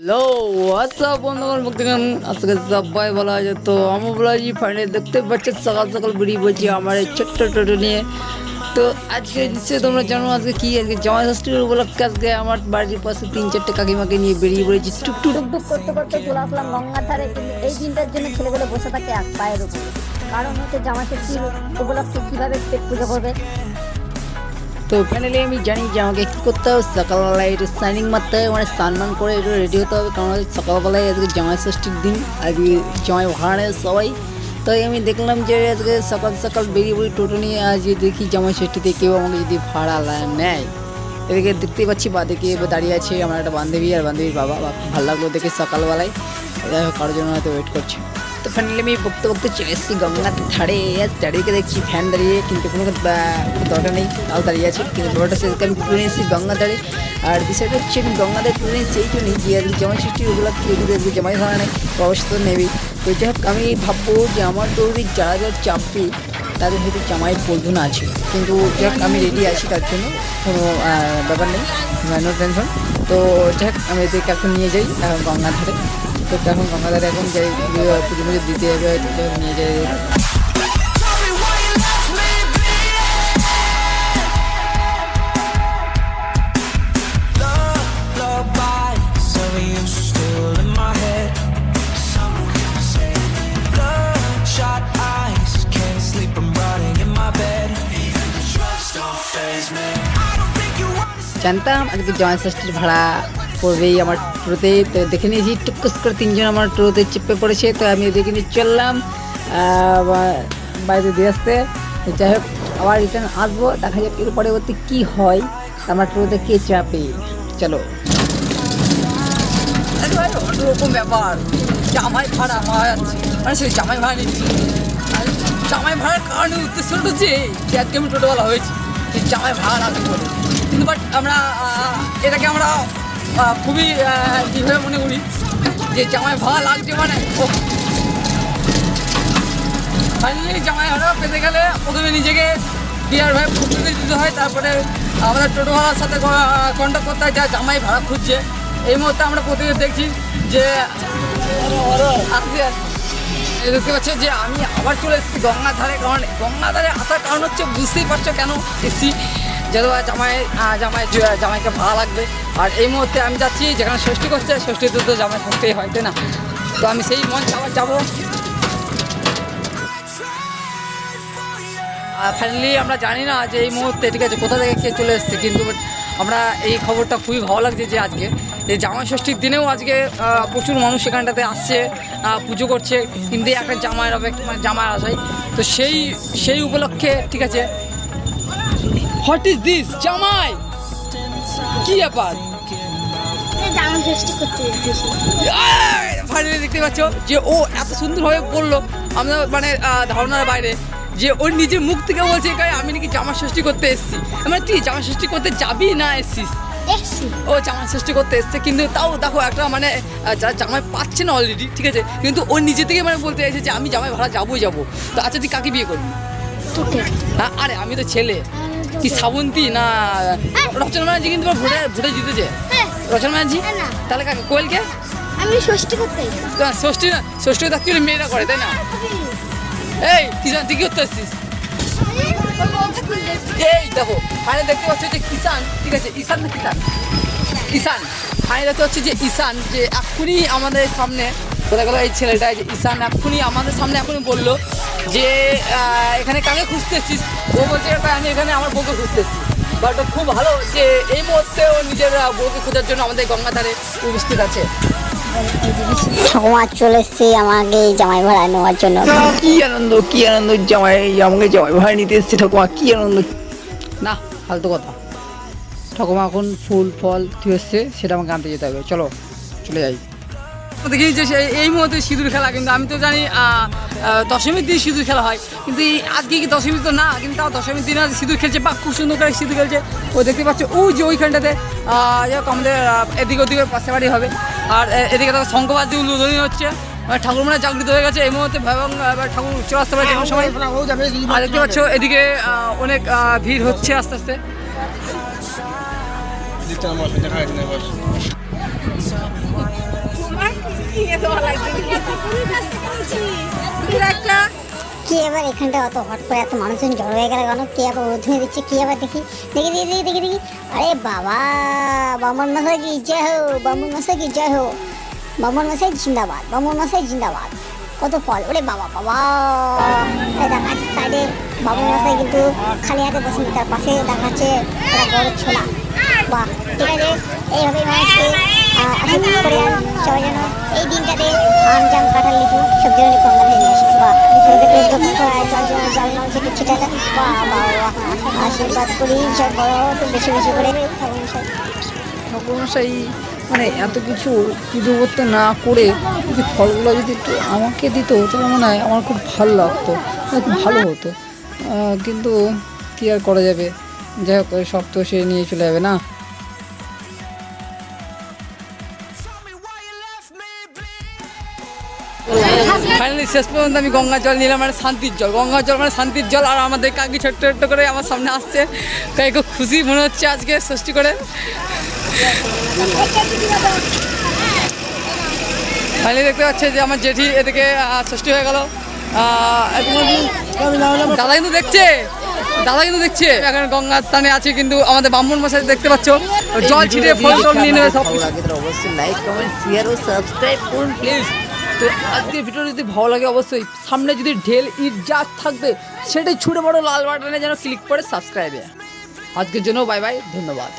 Hello WhatsApp বন্ধুগণ? ভক্তিগণ আজকে সবাই ভালো আছে তো আমার বলা যে ফাইনালি দেখতে পাচ্ছি সকাল সকাল বেরিয়ে পড়ছি আমার এই ছোট্ট টোটো নিয়ে। তো আজকে নিশ্চয়ই তোমরা জানো আজকে কি, আজকে জামাই ষষ্ঠীর উপলক্ষে আজকে আমার বাড়ির পাশে তিন চারটে কাকিমাকে নিয়ে বেরিয়ে পড়েছি। টুকটুক টুকটুক করতে করতে চলে আসলাম গঙ্গার ধারে। এই দিনটার জন্য ছেলেগুলো বসে থাকে এক পায়ের উপরে। কারণ হচ্ছে জামা ষষ্ঠীর উপলক্ষে কীভাবে পেট পুজো করবে তো ফাইনালি আমি জানি যে আমাকে কী করতে হবে। সকালবেলায় একটু স্নানিং মারতে হবে মানে স্নান করে একটু রেডি হতে হবে, কারণ সকালবেলায় আজকে জামাই ষষ্ঠীর দিন, আজকে জামাই ভাড়া নেয় সবাই। তাই আমি দেখলাম যে আজকে সকাল সকাল বেরিয়ে পড়ি টোটো নিয়ে আজ দেখি জামাই ষষ্ঠীতে কেউ আমাকে যদি ভাড়া নেয়। এদিকে দেখতেই পাচ্ছি বাদিকে এবার দাঁড়িয়ে আছে আমার একটা বান্ধবী আর বান্ধবীর বাবা, বা ভালো লাগল দেখে সকালবেলায়। যাই হোক, কারোর জন্য হয়তো ওয়েট করছে। তো ফাইনালি আমি বকতে বকতে চলে এসেছি, গঙ্গার ধারে। চারিদিকে দেখছি ফ্যান দাঁড়িয়ে, কিন্তু কোনো দরকার নেই, তাও দাঁড়িয়ে আছে। কিন্তু ব্যাপারটা সেদিকে আমি তুলে নিয়েছি গঙ্গা ধারে। আর বিষয়টা হচ্ছে, আমি গঙ্গা ধারে তুলে নিয়েছি সেই জন্যই যে আজকে জামাই ষষ্ঠীর উপলক্ষে যদি আজকে জামাই ভাড়া নেই তো নেবেই। তো যাই হোক, আমি ভাববো যে আমার দৌড়ি যারা যারা চাপবে, তাদের হয়তো জামাইয়ের প্রয়োজন আছে। কিন্তু যাই আমি রেডি আছি তার জন্য, কোনো ব্যাপার নেই নো টেনশন তো যাই আমি এদেরকে এখন নিয়ে যাই গঙ্গার ধারে। তো এখন গঙ্গা ধারে এখন যাই পুজো পুজো পুজো দিতে হবে হয়তো যাই হোক নিয়ে যাই lullaby. Sorry, you still in my head. Bloodshot eyes, can't sleep. I'm rotting in my bed. Even the drugs don't faze me. I don't think you understand. জানতাম আজকে জামাই ষষ্ঠীর ভাড়া পড়বেই আমার টোটোতে দেখে নিয়েছি টুকুস করে তিনজন আমার টোটোতে চেপে পড়েছে, তো আমি দেখে নিয়ে চললাম বাড়িতে দিয়ে আসতে। যাই হোক, আবার রিটার্ন আসব, দেখা যাক এর পরবর্তী কী হয়। আমার টোটোতে কে চাপে? চলো। অন্যরকম ব্যাপার। জামাই ভাড়া আমার মানে সেই জামাই ভাড়া নিচ্ছি জামাই ভাড়ার কারণে উদ্দেশ্যটা হচ্ছে যে আজকে আমি টোটোওয়ালা হয়েছি জামাই ভাড়া বলে কিন্তু বাট আমরা এটাকে আমরা খুবই আহ, মনে করি যে জামাই ভাড়া লাগছে মানে। ফাইনালি জামাই ভাড়া পেতে গেলে প্রথমে নিজেকে বিয়ার ভাই প্রস্তুতি দিতে হয় তারপরে আমাদের টোটোওয়ালার সাথে কন্ট্যাক্ট করতে হয় যা জামাই ভাড়া খুঁজছে। এই মুহূর্তে আমরা প্রতিদিন দেখছি যে দেখতে পাচ্ছ যে আমি আবার চলে এসেছি গঙ্গার ধারে কারণ গঙ্গার ধারে আসার কারণ হচ্ছে বুঝতেই পারছ কেন এসেছি। যেহেতু জামাই জামাই জামাইকে ভালো লাগবে। আর এই মুহূর্তে আমি যাচ্ছি যেখানে ষষ্ঠী করছে ষষ্ঠীতে তো জামাই থাকতেই হয়, তাই না? তো আমি সেই মঞ্চ আবার যাব। ফাইনালি আমরা জানি না যে এই মুহূর্তে, ঠিক আছে, কোথা থেকে কে চলে এসেছে, কিন্তু আমরা এই খবরটা খুবই ভালো লাগছে যে আজকে এই জামাই ষষ্ঠীর দিনেও আজকে প্রচুর মানুষ সেখানটাতে আসছে পুজো করছে। কিন্তু একটা জামাইয়ের অপেক্ষা মানে জামাইয়ের আশায় তো সেই সেই উপলক্ষে, ঠিক আছে হোয়াট ইজ দিস জামাই! কি ব্যাপার? ফাইনালি দেখতে পাচ্ছ যে ও এত সুন্দরভাবে বলল আমরা মানে ধারণার বাইরে যে ওর নিজের মুখ থেকে বলছে "কাই, আমি নাকি জামা ষষ্ঠী করতে এসেছি। মানে তুই জামা ষষ্ঠী করতে যাবি না এসছিস? ও জামা ষষ্ঠী করতে এসছে কিন্তু তাও দেখো একটা মানে যারা জামাই পাচ্ছে না অলরেডি ঠিক আছে? কিন্তু ও নিজে থেকে মানে বলতে চাইছে যে আমি জামাই ভাড়া যাবোই যাব। তো আচ্ছা তুই কাকে বিয়ে করবি? হ্যাঁ আরে আমি তো ছেলে। কি শ্রাবন্তী না রচনা ব্যানার্জি কিন্তু ভোটে ভোটে জিতেছে? হ্যাঁ। রচনা ব্যানার্জি? না। তাহলে কাকে? কোয়েলকে? আমি ষষ্ঠী করতে ষষ্ঠী না ষষ্ঠী অ্যাকচুয়ালি মেয়েরা করে তাই না? এই কিষান তুই কি করতে আসছিস? এই দেখো ফাইনাল দেখতে পাচ্ছ যে কিষান ঠিক আছে ঈশান না কিষান ঈশান ফাইনাল দেখতে পাচ্ছি যে ঈশান যে এক্ষুনি আমাদের সামনে কোথায় গেলো এই ছেলেটা যে ঈশান এক্ষুনি আমাদের সামনে এখনই বলল যে এখানে কাকে খুঁজতে এসছিস ও বলছে "ভাই, আমি এখানে আমার বউকে খুঁজতে এসেছি বাট খুব ভালো যে এই মুহূর্তে ও নিজের বউকে খোঁজার জন্য আমাদের গঙ্গাধারে উপস্থিত আছে। ঠাকুমা চলে এসছে আমাকে জামাই ভাড়া নেওয়ার জন্য। কি আনন্দ কি আনন্দ জামাই আমাকে জামাই ভাড়া নিতে এসছে ঠাকুমা কি আনন্দ। না ফালতু কথা। ঠাকুমা এখন ফুল ফল কি এসছে সেটা আমাকে আনতে যেতে হবে। চলো চলে যাই। দেখি যে এই মুহূর্তে সিঁদুর খেলা, কিন্তু আমি তো জানি দশমীর দিন সিঁদুর খেলা হয়। কিন্তু আজকে কি দশমী তো না, কিন্তু তাও দশমীর দিন আজ সিঁদুর খেলছে, বা খুব সুন্দর করে সিঁদুর খেলছে। ও দেখতে পাচ্ছ ওই যে ওইখানটাতে আমাদের এদিকে ওদিকে পাশে বাড়ি হবে। আর এদিকে তো শঙ্কবাদ দিয়ে উদ্বোধনী হচ্ছে মানে ঠাকুর মানে জাগৃত হয়ে গেছে এই মুহূর্তে এবং ঠাকুর চলে আসতে পারে আর দেখতে পাচ্ছ, এদিকে অনেক ভিড় হচ্ছে আস্তে আস্তে। দেখা কি এবার এখানটা অত হট করে এত মানুষজন জড়ো হয়ে গেল কেন? কে আবার উধুনে দিচ্ছে? কি আবার দেখি? দেখি দেখি দেখি দেখি দেখি। আরে বাবা, বামন মশাই কি, জয় হো, বামন মশাই কি, জয় হো। বামন মশাই জিন্দাবাদ, বামন মশাই জিন্দাবাদ। কত ফল, ওরে বাবা বাবা। দেখাচ্ছে সাইডে বামন মশাই কিন্তু খালি হাতে বসে তার পাশে দেখাচ্ছে একটা বড় ছোলা। বাহ, ঠিক আছে, এইভাবেই মানুষকে ঠাকুরমশাই মানে এত কিছু পুজো করতে না করে যদি ফলগুলো যদি একটু আমাকে দিত, তাহলে মনে হয় আমার খুব ভালো লাগতো খুব ভালো হতো। কিন্তু কী আর করা যাবে? যাই হোক সব তো সে নিয়ে চলে যাবে না। ফাইনালি শেষ পর্যন্ত আমি গঙ্গা জল নিলাম মানে শান্তির জল। গঙ্গা জল মানে শান্তির জল আর আমাদের কাকি ছোট্ট ছোট্ট করে আমার সামনে আসছে। তাই খুব খুশি মনে হচ্ছে আজকে ষষ্ঠী করে। ফাইনালি দেখতে পাচ্ছে যে আমার জেঠি এদিকে ষষ্ঠী হয়ে গেল। দাদা কিন্তু দেখছে? দাদা কিন্তু দেখছে? এখন গঙ্গার স্থানে আছে কিন্তু আমাদের ব্রাহ্মণ মশাই দেখতে পাচ্ছ। জল ছিটিয়ে ফল নিয়ে নেবে সব অবশ্যই লাইক কমেন্ট শেয়ার ও সাবস্ক্রাইব করুন প্লিজ তো আজকের ভিডিও যদি ভালো লাগে অবশ্যই, সামনে যদি ঢেল ইট যা থাকবে, সেটাই ছুটে বড় লাল বাটনে যেন ক্লিক করে সাবস্ক্রাইবে আজকের জন্য বাই বাই ধন্যবাদ।